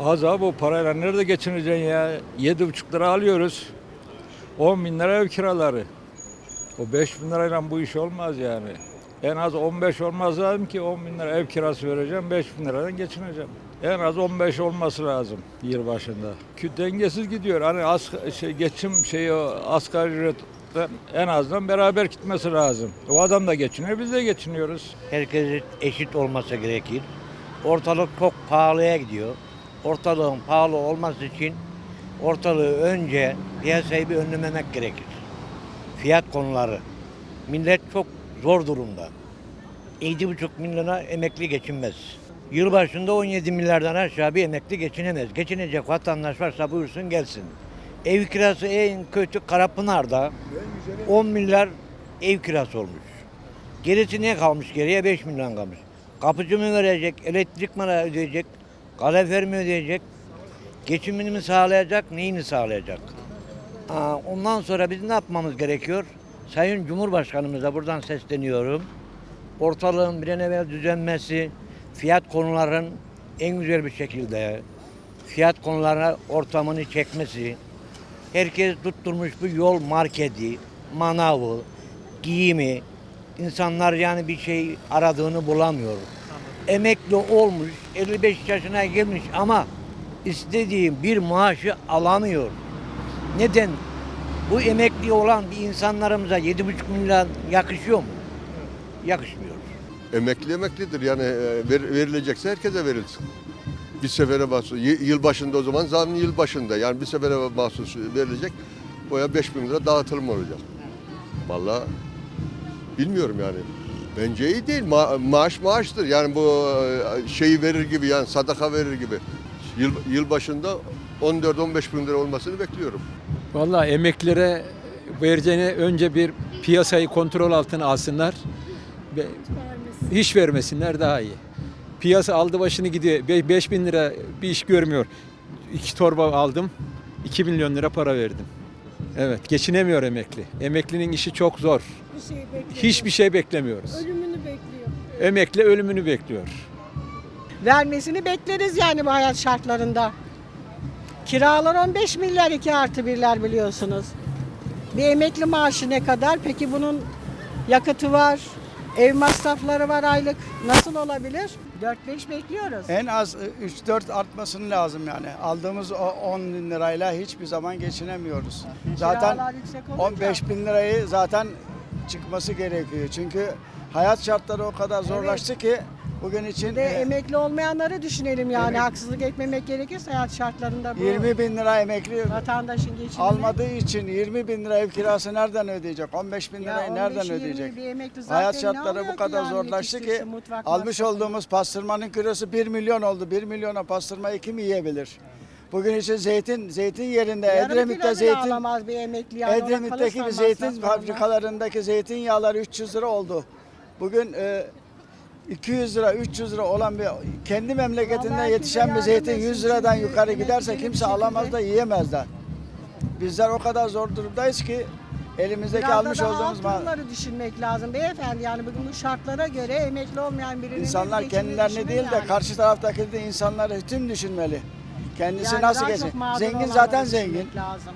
Az abi o parayla nerede geçineceksin ya? Yedi buçuk lira alıyoruz. 10 bin lira ev kiraları. O 5 bin lirayla bu iş olmaz yani. En az 15 olmaz lazım ki 10 bin lira ev kirası vereceğim, 5 bin liradan geçineceğim. En az 15 olması lazım yıl başında. Dengesiz gidiyor. Hani as, şey, geçim şeyi asgari ücretten en azından beraber gitmesi lazım. O adam da geçiniyor, biz de geçiniyoruz. Herkes eşit olması gerekir. Ortalık çok pahalıya gidiyor. Ortalığın pahalı olması için ortalığı önce piyasayı bir önlememek gerekir. Fiyat konuları. Millet çok zor durumda. 7,5 milyona emekli geçinmez. Yılbaşında 17 milyardan aşağı bir emekli geçinemez. Geçinecek vatandaş varsa buyursun gelsin. Ev kirası en kötü Karapınar'da 10 milyar ev kirası olmuş. Gerisi ne kalmış geriye? 5 milyon kalmış. Kapıcı mı verecek, elektrik mi ödeyecek, kalorifer mi ödeyecek, geçimini mi sağlayacak, neyini sağlayacak? Aa, ondan sonra biz ne yapmamız gerekiyor? Sayın Cumhurbaşkanımıza buradan sesleniyorum. Ortalığın bir an evvel düzenmesi, fiyat konuların en güzel bir şekilde fiyat konularına ortamını çekmesi, herkes tutturmuş bu yol marketi, manavı, giyimi, insanlar yani bir şey aradığını bulamıyor. Emekli olmuş, 55 yaşına gelmiş ama istediği bir maaşı alamıyor. Neden? Bu emekli olan bir insanlarımıza 7,5 milyon yakışıyor mu? Yakışmıyor. Emekli emeklidir yani e, ver- verilecekse herkese verilsin. Bir sefere mahsus. Yıl başında o zaman zam yıl başında. Yani bir sefere mahsus verilecek. Boya 5 bin lira dağıtılım olacak. Vallahi bilmiyorum yani. Bence iyi değil. Ma- maaş maaştır. Yani bu e, şeyi verir gibi yani sadaka verir gibi. Yıl, yıl başında 14-15 bin lira olmasını bekliyorum. Vallahi emeklilere vereceğine önce bir piyasayı kontrol altına alsınlar. İş vermesinler daha iyi. Piyasa aldı başını gidiyor. 5 bin lira bir iş görmüyor. İki torba aldım. 2 milyon lira para verdim. Evet geçinemiyor emekli. Emeklinin işi çok zor. Bir şey. Hiçbir şey beklemiyoruz. Ölümünü bekliyor. Emekli ölümünü bekliyor. Vermesini bekleriz yani bu hayat şartlarında. Kiralar 15 milyar 2 artı birler biliyorsunuz. Bir emekli maaşı ne kadar? Peki bunun yakıtı var, ev masrafları var aylık. Nasıl olabilir? 4-5 bekliyoruz. En az 3-4 artmasını lazım yani. Aldığımız o 10 bin lirayla hiçbir zaman geçinemiyoruz. Zaten Kiralar yüksek olunca. 15 bin lirayı zaten çıkması gerekiyor. Çünkü hayat şartları o kadar zorlaştı ki bugün için Bir de e, emekli olmayanları düşünelim yani. Evet. Haksızlık etmemek gerekirse hayat şartlarında bu 20 bin lira emekli vatandaşın geçimini. almadığı için 20 bin lira ev kirası nereden ödeyecek? 15 bin Ya lirayı 15-20 nereden ödeyecek? bir emekli zaten Hayat ne şartları alıyor bu ki kadar yani zorlaştı ki yetiştirsin, mutfak almış masrafı? olduğumuz pastırmanın kilosu 1 milyon oldu. 1 milyona pastırmayı kim yiyebilir? Bugün için zeytin zeytin yerinde Yarım kilo Edremit'te bile zeytin alamaz bir emekli yani. Ona Edremit'teki kalırsan bir zeytin masraflarına. fabrikalarındaki zeytinyağları 300 lira oldu. Bugün e, 200 lira 300 lira olan bir kendi memleketinden Allah yetişen bir zeytin yardım 100 etsin liradan yukarı giderse kimse şekilde- alamaz da yiyemez de. Bizler o kadar zor durumdayız ki elimizdeki Biraz almış da daha olduğumuz alt ma- durumları düşünmek lazım beyefendi. Yani bugün bu şartlara göre emekli olmayan birinin İnsanlar geçimini kendilerini düşünün değil de yani. karşı taraftaki de insanları tüm düşünmeli. Kendisi Yani nasıl daha geçin? çok mağdur Zengin olanları zaten düşünmek zengin. Lazım.